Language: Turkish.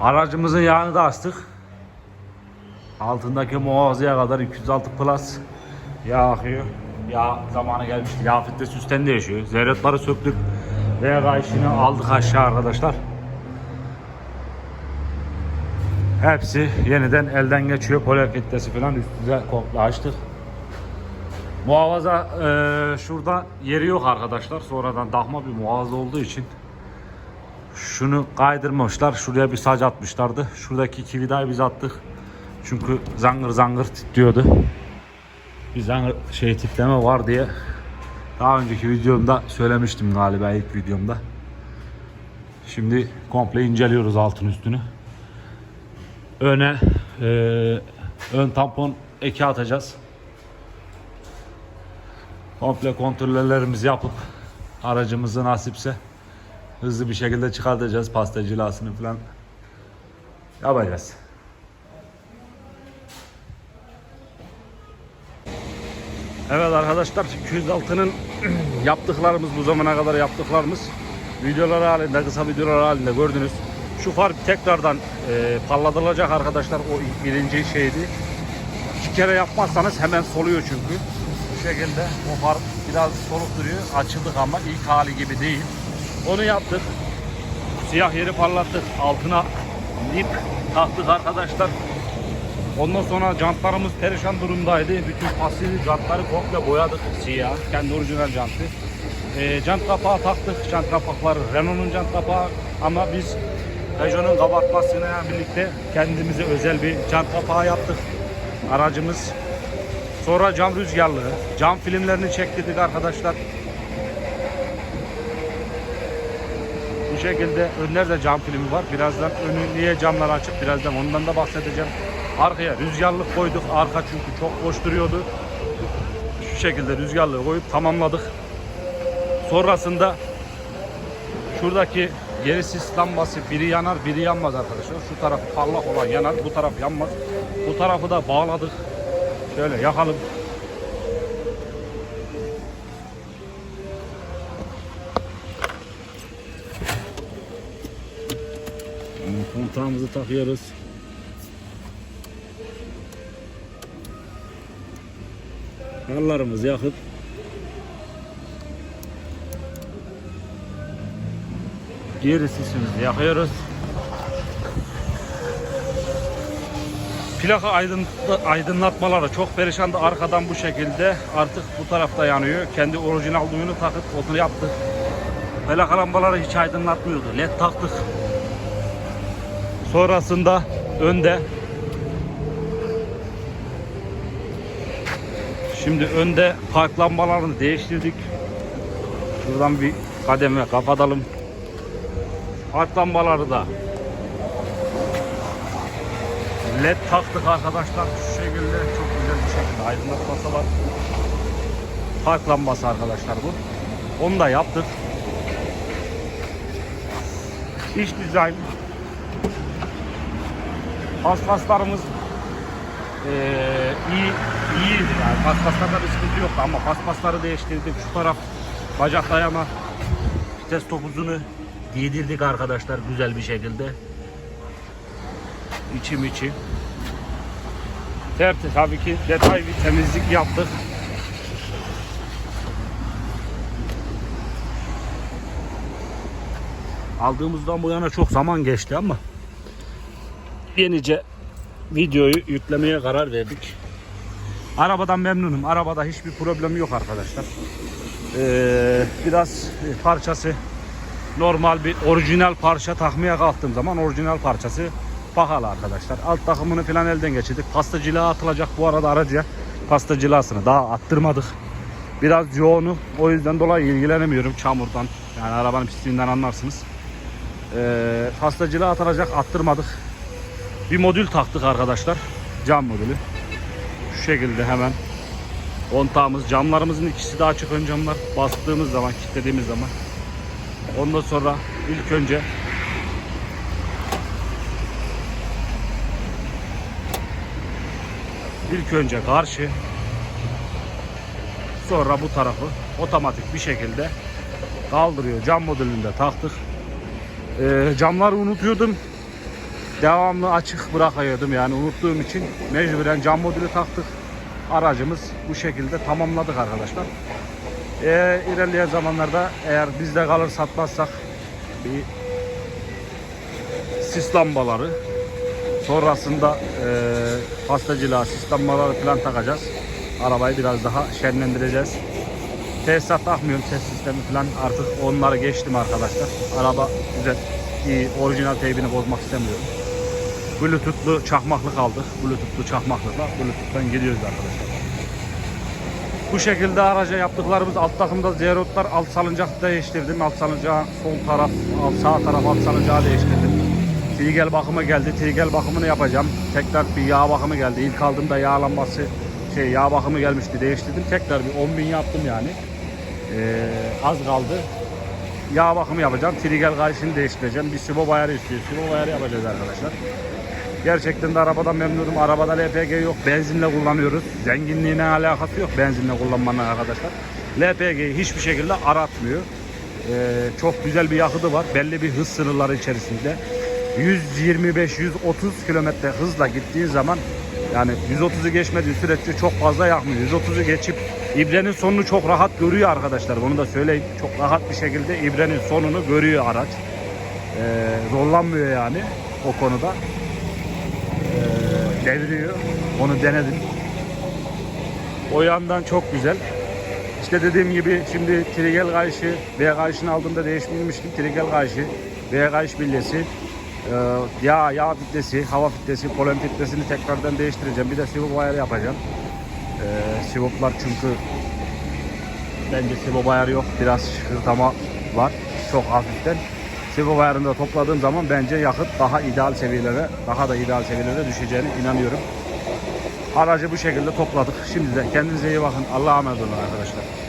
Aracımızın yağını da açtık. Altındaki muhafazaya kadar 206 plus yağ akıyor. Yağ zamanı gelmişti. Yağ filtresi üstten değişiyor. Zerretleri söktük. Ve kayışını aldık aşağı arkadaşlar. Hepsi yeniden elden geçiyor. Polar kitlesi falan üstüne komple açtık. Muhafaza eee, şurada yeri yok arkadaşlar. Sonradan dahma bir muhafaza olduğu için şunu kaydırmışlar. Şuraya bir sac atmışlardı. Şuradaki iki biz attık. Çünkü zangır zangır titriyordu. Bir zangır şey titreme var diye daha önceki videomda söylemiştim galiba ilk videomda. Şimdi komple inceliyoruz altın üstünü. Öne eee, ön tampon eki atacağız. Komple kontrollerimizi yapıp aracımızı nasipse hızlı bir şekilde çıkartacağız pasta cilasını falan yapacağız. Evet arkadaşlar 206'nın yaptıklarımız bu zamana kadar yaptıklarımız videolar halinde kısa videolar halinde gördünüz. Şu far tekrardan e, parlatılacak arkadaşlar o birinci şeydi. İki kere yapmazsanız hemen soluyor çünkü. Bu şekilde o far biraz soluk duruyor. Açıldık ama ilk hali gibi değil. Onu yaptık. Siyah yeri parlattık. Altına ip taktık arkadaşlar. Ondan sonra jantlarımız perişan durumdaydı. Bütün pasif jantları komple boyadık siyah. Kendi orijinal jantı. Ee, jant kapağı taktık. Jant kapakları Renault'un jant kapağı ama biz Peugeot'un kabartmasıyla birlikte kendimize özel bir jant kapağı yaptık. Aracımız. Sonra cam rüzgarlı. Cam filmlerini çektirdik arkadaşlar. Şekilde önlerde cam filmi var. Birazdan önü niye camları açık birazdan ondan da bahsedeceğim. Arkaya rüzgarlık koyduk. Arka çünkü çok boş duruyordu. Şu şekilde rüzgarlığı koyup tamamladık. Sonrasında şuradaki geri sis lambası biri yanar biri yanmaz arkadaşlar. Şu taraf parlak olan yanar bu taraf yanmaz. Bu tarafı da bağladık. Şöyle yakalım. Kontağımızı takıyoruz. Farlarımızı yakıp geri sisimizi yakıyoruz. Plaka aydın, aydınlatmaları çok perişandı. Arkadan bu şekilde artık bu tarafta yanıyor. Kendi orijinal duyunu takıp onu yaptık. Plaka lambaları hiç aydınlatmıyordu. LED taktık. Sonrasında önde Şimdi önde park lambalarını değiştirdik. Şuradan bir kademe kapatalım. Park lambaları da LED taktık arkadaşlar. Şu şekilde çok güzel bir şekilde aydınlatması var. Park lambası arkadaşlar bu. Onu da yaptık. İç dizayn paspaslarımız eee iyi iyi. Yani paspaslarda bir sıkıntı yoktu ama paspasları değiştirdik. Şu taraf bacak dayama vites topuzunu giydirdik arkadaşlar güzel bir şekilde. İçim içi. Tertemiz tabii ki detay bir temizlik yaptık. Aldığımızdan bu yana çok zaman geçti ama yenice videoyu yüklemeye karar verdik. Arabadan memnunum. Arabada hiçbir problem yok arkadaşlar. Ee, biraz parçası normal bir orijinal parça takmaya kalktığım zaman orijinal parçası pahalı arkadaşlar. Alt takımını falan elden geçirdik. Pastacılığa atılacak bu arada araca. Pastacılağısını daha attırmadık. Biraz yoğunu o yüzden dolayı ilgilenemiyorum çamurdan. Yani arabanın pisliğinden anlarsınız. Ee, pastacılığa atılacak attırmadık bir modül taktık arkadaşlar. Cam modülü. Şu şekilde hemen kontağımız, camlarımızın ikisi de açık ön camlar. Bastığımız zaman, kilitlediğimiz zaman. Ondan sonra ilk önce ilk önce karşı sonra bu tarafı otomatik bir şekilde kaldırıyor. Cam modülünde taktık. Ee, camları unutuyordum. Devamlı açık bırakıyordum yani unuttuğum için mecburen cam modülü taktık. Aracımız bu şekilde tamamladık arkadaşlar. Ee, ilerleyen zamanlarda eğer bizde kalır satmazsak bir sis lambaları sonrasında e, pastacılığa sis lambaları falan takacağız. Arabayı biraz daha şenlendireceğiz. Tesisat takmıyorum ses sistemi falan artık onları geçtim arkadaşlar. Araba güzel iyi orijinal teybini bozmak istemiyorum. Bluetooth'lu çakmaklık aldık. Bluetooth'lu çakmaklıkla Bluetooth'tan gidiyoruz arkadaşlar. Bu şekilde araca yaptıklarımız alt takımda zerotlar alt salıncak değiştirdim. Alt salıncağı sol taraf, alt sağ taraf alt salıncağı değiştirdim. Trigel bakımı geldi. Trigel bakımını yapacağım. Tekrar bir yağ bakımı geldi. İlk aldığımda yağlanması şey yağ bakımı gelmişti. Değiştirdim. Tekrar bir 10 bin yaptım yani. Ee, az kaldı. Yağ bakımı yapacağım. Trigel kayışını değiştireceğim. Bir sibo ayarı istiyor. Sibo ayarı yapacağız arkadaşlar. Gerçekten de arabadan memnunum. Arabada LPG yok. Benzinle kullanıyoruz. Zenginliğine alakası yok benzinle kullanmanın arkadaşlar. LPG'yi hiçbir şekilde aratmıyor. Ee, çok güzel bir yakıtı var. Belli bir hız sınırları içerisinde. 125-130 kilometre hızla gittiği zaman yani 130'u geçmediği sürece çok fazla yakmıyor. 130'u geçip ibrenin sonunu çok rahat görüyor arkadaşlar. Bunu da söyleyeyim. Çok rahat bir şekilde ibrenin sonunu görüyor araç. Ee, zorlanmıyor yani o konuda. Ee, devriyor. Onu denedim. O yandan çok güzel. İşte dediğim gibi şimdi trigel kayışı V kayışını aldığımda değiştirmiştim. Trigel kayışı, V kayış bilyesi, e, yağ, yağ filtresi, hava filtresi, polen filtresini tekrardan değiştireceğim. Bir de sivop ayarı yapacağım. E, sivoplar çünkü bence sivop ayarı yok. Biraz şıkırtama var. Çok hafiften. Sivop ayarını da topladığım zaman bence yakıt daha ideal seviyelere, daha da ideal seviyelere düşeceğine inanıyorum. Aracı bu şekilde topladık. Şimdi de kendinize iyi bakın. Allah'a emanet olun arkadaşlar.